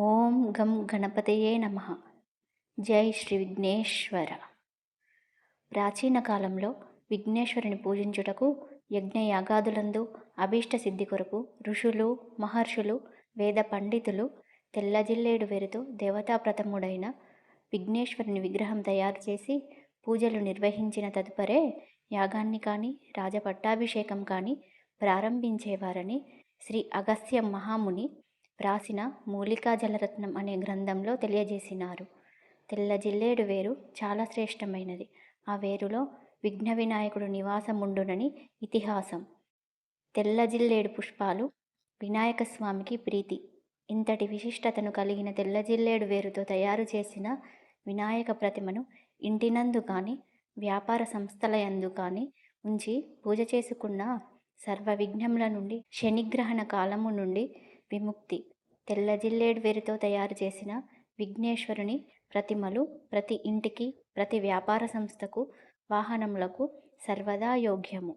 ఓం గం గణపతయే నమ. జై శ్రీ విఘ్నేశ్వర. ప్రాచీన కాలంలో విఘ్నేశ్వరుని పూజించుటకు యజ్ఞయాగాదులందు అభీష్ట సిద్ధి కొరకు ఋషులు మహర్షులు వేద పండితులు తెల్లజిల్లేడు వెరుతో దేవతాప్రతముడైన విఘ్నేశ్వరుని విగ్రహం తయారు చేసి పూజలు నిర్వహించిన తదుపరే యాగాన్ని కానీ రాజపట్టాభిషేకం కానీ ప్రారంభించేవారని శ్రీ అగస్త్య మహాముని వ్రాసిన మూలికా జలరత్నం అనే గ్రంథంలో తెలియజేసినారు. తెల్ల జిల్లేడు వేరు చాలా శ్రేష్టమైనది. ఆ వేరులో విఘ్న వినాయకుడు నివాసముండునని ఇతిహాసం. తెల్ల జిల్లేడు పుష్పాలు వినాయక స్వామికి ప్రీతి. ఇంతటి విశిష్టతను కలిగిన తెల్ల జిల్లేడు వేరుతో తయారు చేసిన వినాయక ప్రతిమను ఇంటినందు కానీ వ్యాపార సంస్థల యందు కానీ ఉంచి పూజ చేసుకున్న సర్వ విఘ్నముల నుండి శనిగ్రహణ కాలము నుండి విముక్తి. తెల్ల జిల్లేడు వేరుతో తయారు చేసిన విఘ్నేశ్వరుని ప్రతిమలు ప్రతి ఇంటికి ప్రతి వ్యాపార సంస్థకు వాహనములకు సర్వదా యోగ్యము.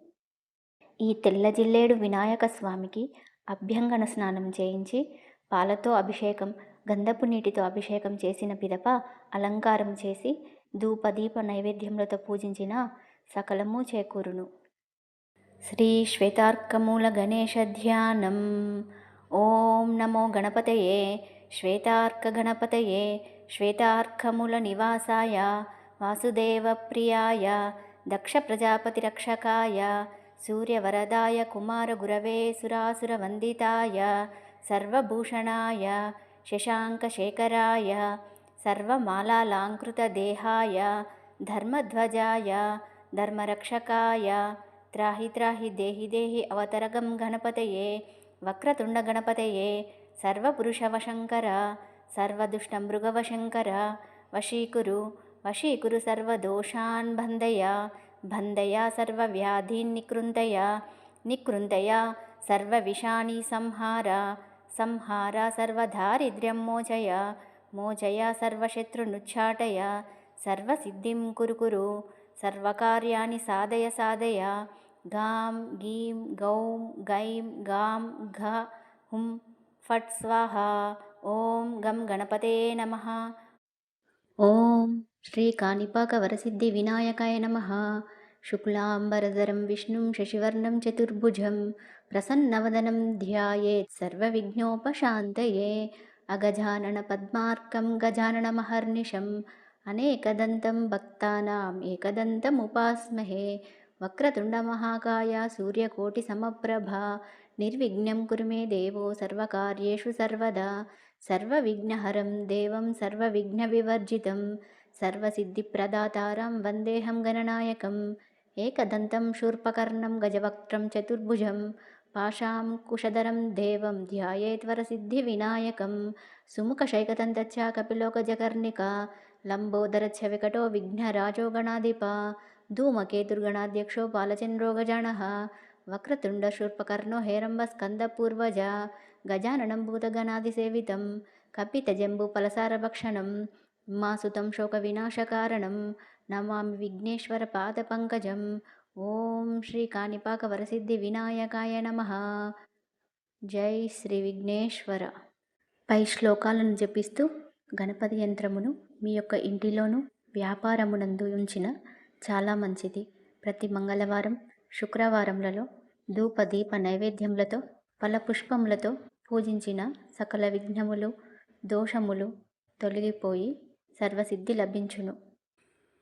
ఈ తెల్ల జిల్లేడు వినాయక స్వామికి అభ్యంగన స్నానం చేయించి పాలతో అభిషేకం గంధపు నీటితో అభిషేకం చేసిన పిదప అలంకారం చేసి ధూపదీప నైవేద్యములతో పూజించిన సకలము చేకూరును. శ్రీ శ్వేతార్కమూల గణేశ ధ్యానం. नमो गणपतये श्वेतार्कगणपतये श्वेतार्कमूलनिवासाय वासुदेवप्रियाय दक्षप्रजापतिरक्षकाय सूर्यवरदाय कुमारगुरवे सुरासुरवन्दिताय सर्वभूषणाय शशाङ्कशेखराय सर्वमालालाङ्कृतदेहाय धर्मध्वजाय धर्मरक्षकाय त्राहि त्राहि देहि देहि अवतरगं गणपतये వక్రతుండ గణపతయే వక్రతుండగణపతయే సర్వపురుషవశంకర సర్వదుష్టమృగవశంకర వశీకురు వశీకురు సర్వదోషాన్ బంధయ బంధయ సర్వవ్యాధీన్ నికృంతయ నికృంతయ సర్వవిషాణి సంహార సంహార సర్వదారిద్ర్యం మోచయ మోచయ సర్వశత్రునుచ్చాటయ సర్వసిద్ధిం కురు కురు సర్వకార్యాణి సాధయ సాధయ गां गीं गौं गैं गां घ हुं फट् स्वाहा ॐ गं गणपते नमः। ॐ श्रीकानिपाकवरसिद्धिविनायकाय नमः। शुक्लाम्बरधरं विष्णुं शशिवर्णं चतुर्भुजं प्रसन्नवदनं ध्यायेत् सर्वविघ्नोपशान्तये। अगजाननपद्मार्कं गजाननमहर्निशम् अनेकदन्तं भक्तानाम् एकदन्तमुपास्महे। वक्रतुण्डमहाकाया सूर्यकोटिसमप्रभा निर्विघ्नं कुरु मे देवो सर्वकार्येषु सर्वदा। सर्वविघ्नहरं देवं सर्वविघ्नविवर्जितं सर्वसिद्धिप्रदातारं वन्देहं गणनायकम्। एकदन्तं शूर्पकर्णं गजवक्त्रं चतुर्भुजं पाशां कुशधरं देवं ध्यायेत्वरसिद्धिविनायकं सुमुखशैकदन्तच्चा कपिलोकजकर्णिका लम्बोदरच्छविकटो विघ्नराजोगणाधिपा ధూమకేతుర్గణాధ్యక్షో బాలచంద్రో గజానः వక్రతుండశూర్పకర్ణో హేరంబస్కందపూర్వజ గజాననం భూతగణాదిసేవితం కపితజంబుఫలసారభక్షణం ఉమాసుతం శోకవినాశకారణం నమామి విఘ్నేశ్వర పాదపంకజం ఓం శ్రీ కాణిపాక వరసిద్ధి వినాయకాయ నమ జై శ్రీ విఘ్నేశ్వర పై శ్లోకాలను జపిస్తూ గణపతి యంత్రమును మీ యొక్క ఇంటిలోను వ్యాపారమునందు ఉంచిన చాలా మంచిది. ప్రతి మంగళవారం శుక్రవారములలో ధూప దీప నైవేద్యములతో ఫలపుష్పములతో పూజించిన సకల విఘ్నములు దోషములు తొలగిపోయి సర్వసిద్ధి లభించును.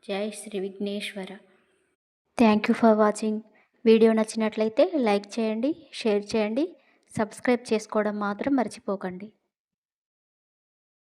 జై Shri Vighneshwara. Thank you for watching video నచ్చినట్లయితే లైక్ చేయండి షేర్ చేయండి సబ్స్క్రైబ్ చేసుకోవడం మాత్రం మర్చిపోకండి.